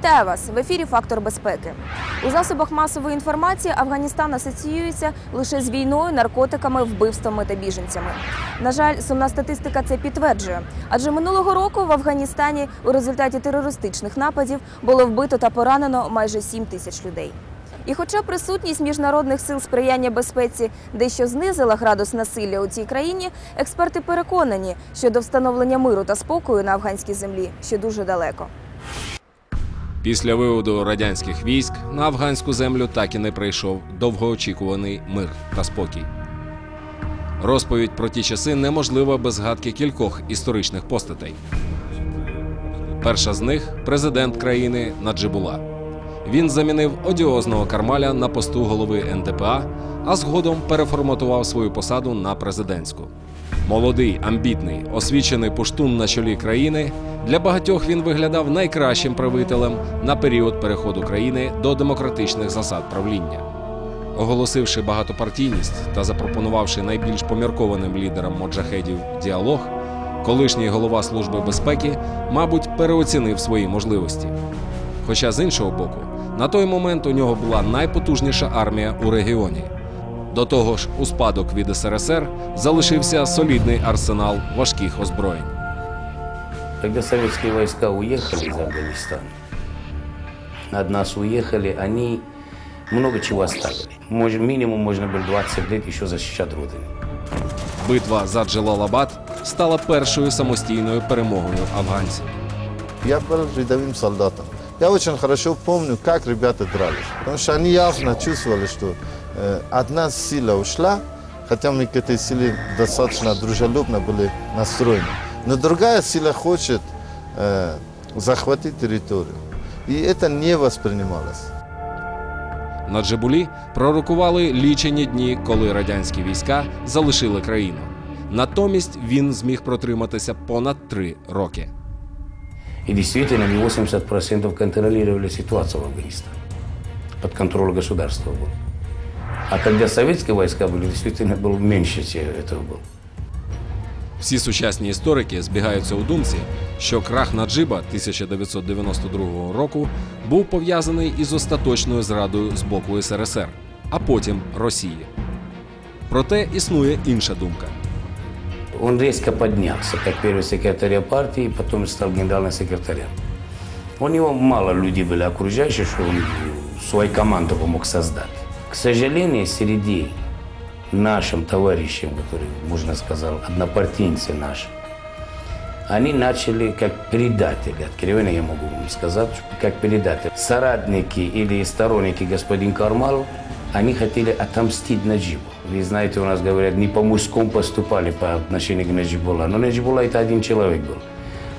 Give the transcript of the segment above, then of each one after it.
Вітаю вас в ефірі Фактор безпеки. У засобах масової інформації Афганістан асоціюється лише з війною, наркотиками, вбивствами та біженцями. На жаль, сумна статистика це підтверджує. Адже минулого року в Афганістані у результаті терористичних нападів було вбито та поранено майже 7 тисяч людей. І хоча присутність міжнародних сил сприяння безпеці дещо знизила градус насилля у цій країні, експерти переконані, що до встановлення миру та спокою на афганській землі ще дуже далеко. Після виводу радянських військ на афганську землю так і не прийшов довгоочікуваний мир та спокій. Розповідь про ті часи неможлива без згадки кількох історичних постатей. Перша з них президент країни Наджибула. Він замінив одіозного Кармаля на посту голови НДПА, а згодом переформатував свою посаду на президентську. Молодий, амбітний, освічений пуштун на чолі країни. Для багатьох він виглядав найкращим правителем на період переходу країни до демократичних засад правління. Оголосивши багатопартійність та запропонувавши найбільш поміркованим лідерам моджахедів діалог, колишній голова Служби безпеки, мабуть, переоцінив свої можливості. Хоча з іншого боку, на той момент у нього була найпотужніша армія у регіоні. До того ж, у спадок від СРСР залишився солідний арсенал важких озброєнь. Когда советские войска уехали из Афганистана, от нас уехали, они много чего оставили. Мож- минимум можно было 20 лет еще защищать Родину. Битва за Джелалабад стала першою самостійною перемогою афганців. Я был рядовым солдатом. Я очень хорошо помню, как ребята дрались. Потому что они явно чувствовали, что э, одна сила ушла, хотя мы к этой силе достаточно дружелюбно были настроены. Но другая сила хочет э, захватить территорию. И это не воспринималось. На Джибулі пророкували лічені дні, коли радянські війська залишили країну. Натомість він зміг протриматися понад три роки. И действительно, они 80% контролировали ситуацию в Афганистане. Под контролем государства был. А когда советские войска были, действительно было меньше всего этого было. Всі сучасні історики збігаються у думці, що крах Наджиба 1992 року був пов'язаний із остаточною зрадою з боку СРСР, а потім Росії. Проте існує інша думка. Он резко поднялся, как первый секретарь партии, потом стал генеральным секретарем. У него мало людей были окружающих, что он свою команду мог создать. К сожалению, среди нашим товарищам, которые, можно сказать, однопартийцы наши, они начали как предатели, откровенно я могу вам сказать, как предатели. Соратники или сторонники господин Кармал, они хотели отомстить Наджибу. Вы знаете, у нас говорят, не по-мужскому поступали по отношению к Наджибулла. Но Наджибулла это один человек был.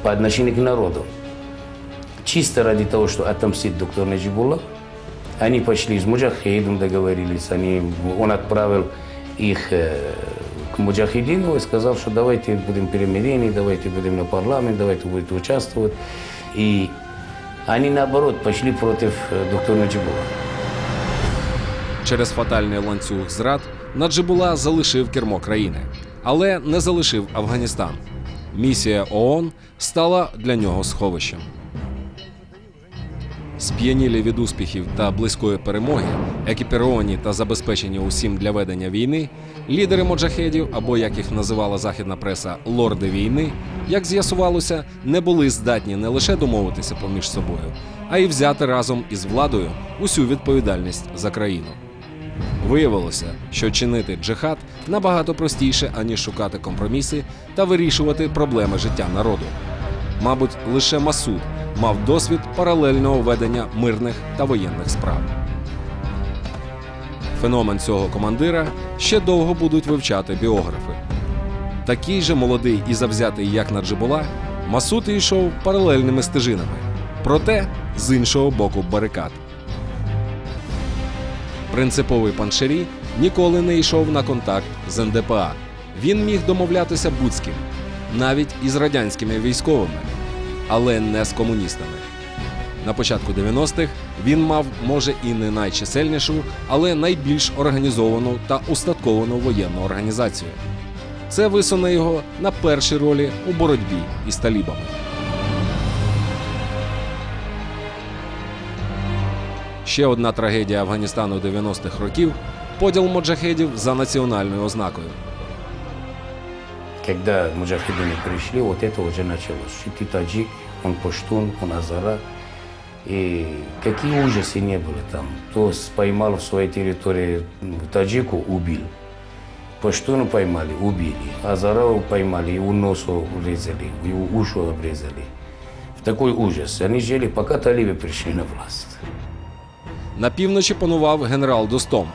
По отношению к народу. Чисто ради того, что отомстить доктор Наджибулла, они пошли с Муджахедом, договорились. Они, он отправил их э, к Муджахедину и сказал, что давайте будем перемирение, давайте будем на парламент, давайте будете участвовать. И они, наоборот, пошли против э, доктора Наджибулла. Через фатальний ланцюг зрад Наджибула залишив кермо країни, але не залишив Афганістан. Місія ООН стала для нього сховищем. Сп'янілі від успіхів та близької перемоги, екіпіровані та забезпечені усім для ведення війни, лідери моджахедів, або як їх називала західна преса лорди війни, як з'ясувалося, не були здатні не лише домовитися поміж собою, а й взяти разом із владою усю відповідальність за країну. Виявилося, що чинити джихад набагато простіше, аніж шукати компроміси та вирішувати проблеми життя народу. Мабуть, лише Масуд мав досвід паралельного ведення мирних та воєнних справ. Феномен цього командира ще довго будуть вивчати біографи. Такий же молодий і завзятий, як Наджибула, Масуд йшов паралельними стежинами, проте з іншого боку барикад. Принциповий паншері ніколи не йшов на контакт з НДПА. Він міг домовлятися будь навіть із радянськими військовими, але не з комуністами. На початку 90-х він мав, може, і не найчисельнішу, але найбільш організовану та устатковану воєнну організацію. Це висуне його на перші ролі у боротьбі із талібами. Ще одна трагедія Афганістану 90-х років поділ моджахедів за національною ознакою. Когда муджахидины пришли, вот это уже началось. Что ты таджик, он пуштун, он азара. И какие ужасы не было там. То поймал в своей территории м, таджику, убил. Пуштуну поймали, убили. Азарау поймали, его носу урезали, его уши обрезали. В такой ужас. Они жили, пока талибы пришли на власть. На півночі панував генерал Достом,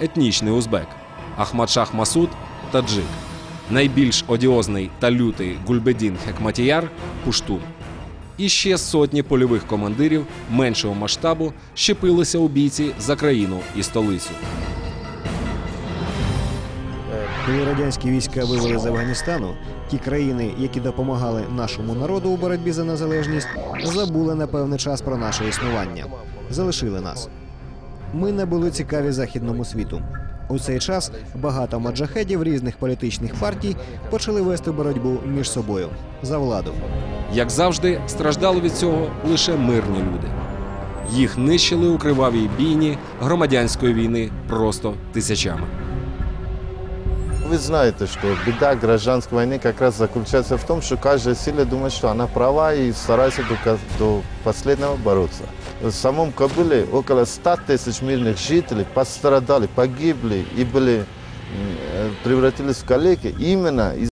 етнічний узбек, Ахмадшах Масуд таджик. Найбільш одіозний та лютий Гульбедін Хекматіяр Пуштун. І ще сотні польових командирів меншого масштабу щепилися у бійці за країну і столицю. Коли радянські війська вивели з Афганістану, ті країни, які допомагали нашому народу у боротьбі за незалежність, забули на певний час про наше існування, залишили нас. Ми не були цікаві західному світу. У цей час багато маджахедів різних політичних партій почали вести боротьбу між собою за владу. Як завжди, страждали від цього лише мирні люди. Їх нищили у кривавій бійні громадянської війни просто тисячами. Вы знаете, что беда гражданской войны как раз заключается в том, что каждая сила думает, что она права и старается до, до последнего бороться В самом Кабуле около 100 тысяч мирных жителей пострадали, погибли и были, м, э, превратились в калеки именно из